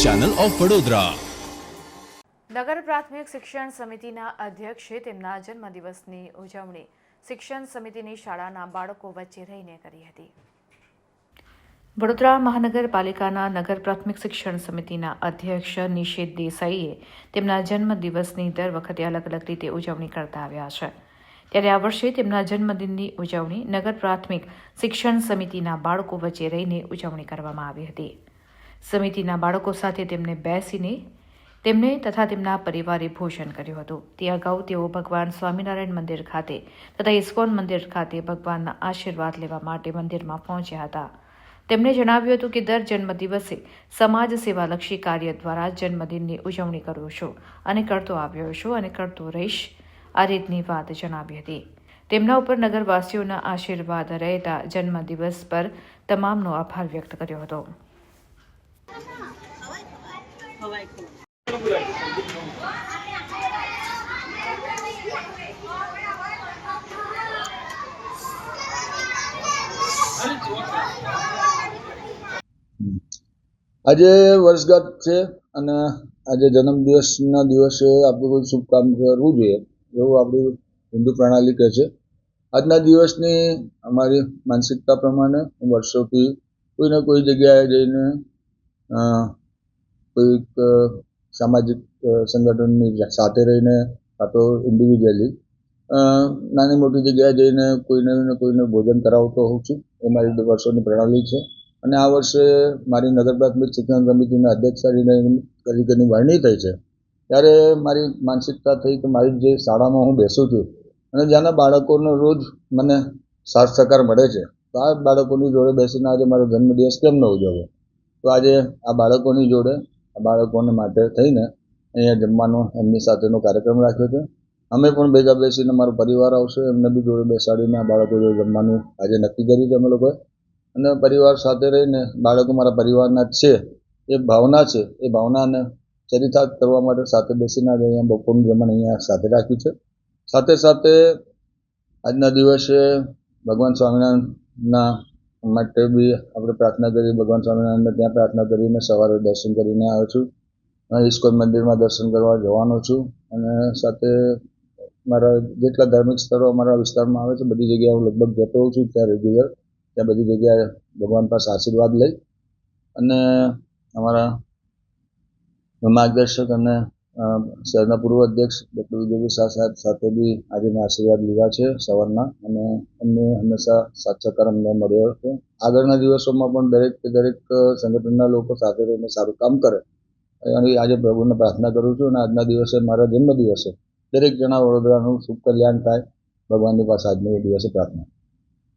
Channel of Vadodara. નગર પ્રાથમિક શિક્ષણ સમિતિના અધ્યક્ષે તેમના જન્મદિવસની ઉજવણી શિક્ષણ સમિતિની શાળાના બાળકો વચ્ચે રહીને કરી હતી. વડોદરા મહાનગરપાલિકાના નગર પ્રાથમિક શિક્ષણ સમિતિના અધ્યક્ષ નિશિત દેસાઈએ તેમના જન્મદિવસની દર વખતે અલગ અલગ રીતે ઉજવણી કરતા આવ્યા છે. ત્યારે આ વર્ષે તેમના જન્મદિનની ઉજવણી નગર પ્રાથમિક શિક્ષણ સમિતિના બાળકો વચ્ચે રહીને ઉજવણી કરવામાં આવી હતી. સમિતિના બાળકો સાથે તેમને બેસીને તેમને તથા તેમના પરિવારે ભોજન કર્યું હતું. તે અગાઉ તેઓ ભગવાન સ્વામિનારાયણ મંદિર ખાતે તથા ઇસ્કોન મંદિર ખાતે ભગવાનના આશીર્વાદ લેવા માટે મંદિરમાં પહોંચ્યા હતા. તેમણે જણાવ્યું હતું કે દર જન્મદિવસે સમાજ સેવાલક્ષી કાર્ય દ્વારા જન્મદિનની ઉજવણી કરું છું અને કરતો આવ્યો છું અને કરતો રહીશ, આ રીતની વાત જણાવી હતી. તેમના ઉપર નગરવાસીઓના આશીર્વાદ રહેતા જન્મદિવસ પર તમામનો આભાર વ્યક્ત કર્યો હતો. આજે વર્ષગાંઠ છે અને આજે જન્મદિવસના દિવસે આપણે કોઈ શુભ કામ કરવું જોઈએ એવું આપણી હિન્દુ પ્રણાલી કહે છે. આજના દિવસની અમારી માનસિકતા પ્રમાણે વર્ષોથી કોઈને કોઈ જગ્યાએ જઈને કોઈક સામાજિક સંગઠનની સાથે રહીને કાં તો ઇન્ડિવિજ્યુઅલી નાની મોટી જગ્યાએ જઈને કોઈને ને કોઈને ભોજન કરાવતો હોઉં છું. એ મારી વર્ષોની પ્રણાલી છે. અને આ વર્ષે મારી નગર પ્રાથમિક શિક્ષણ સમિતિના અધ્યક્ષ તરીકેની વરણી થઈ છે. ત્યારે મારી માનસિકતા થઈ કે મારી જે શાળામાં હું બેસું છું અને જ્યાંના બાળકોનો રોજ મને સાથ સહકાર મળે છે. તો આ બાળકોની જોડે બેસીને આજે મારો જન્મદિવસ કેમ ન ઉજવવો તો આજે આ બાળકોની જોડે, આ બાળકોને માટે થઈને અહીંયા જમવાનો, એમની સાથેનો કાર્યક્રમ રાખ્યો છે. અમે પણ ભેગા બેસીને મારો પરિવાર આવશે, એમને બી જોડે બેસાડીને આ બાળકો જોડે જમવાનું આજે નક્કી કર્યું છે અમે લોકોએ. અને પરિવાર સાથે રહીને, બાળકો મારા પરિવારના છે, એ ભાવના છે, એ ભાવનાને ચરિતાર્થ કરવા માટે સાથે બેસીને આજે અહીંયા બપોરનું જમણ અહીંયા સાથે રાખ્યું છે. સાથે સાથે આજના દિવસે ભગવાન સ્વામિનારાયણના માટે બી આપણે પ્રાર્થના કરી ભગવાન સ્વામિનારાયણને ત્યાં પ્રાર્થના કરીને સવારે દર્શન કરીને આવ્યો છું. ઇસ્કોન મંદિરમાં દર્શન કરવા જવાનો છું. અને સાથે મારા જેટલા ધાર્મિક સ્થળો અમારા વિસ્તારમાં આવે છે, બધી જગ્યાએ હું લગભગ જતો હોઉં છું ત્યાં રેગ્યુલર ત્યાં બધી જગ્યાએ ભગવાન પાસે આશીર્વાદ લઈ અને અમારા માર્ગદર્શક અને શહેરના પૂર્વ અધ્યક્ષ ડૉક્ટર વિજયભાઈ શાહ સાહેબ સાથે બી આજે મેં આશીર્વાદ લીધા છે સવારના અને અમને હંમેશા સાથ અમને મળ્યો છે. આગળના દિવસોમાં પણ દરેક દરેક સંગઠનના લોકો સાથે રહીને સારું કામ કરે. અને આજે પ્રભુને પ્રાર્થના કરું છું અને આજના દિવસે મારા જન્મદિવસે દરેક જણા વડોદરાનું શુભ કલ્યાણ થાય. ભગવાનની પાસે આજના દિવસે પ્રાર્થના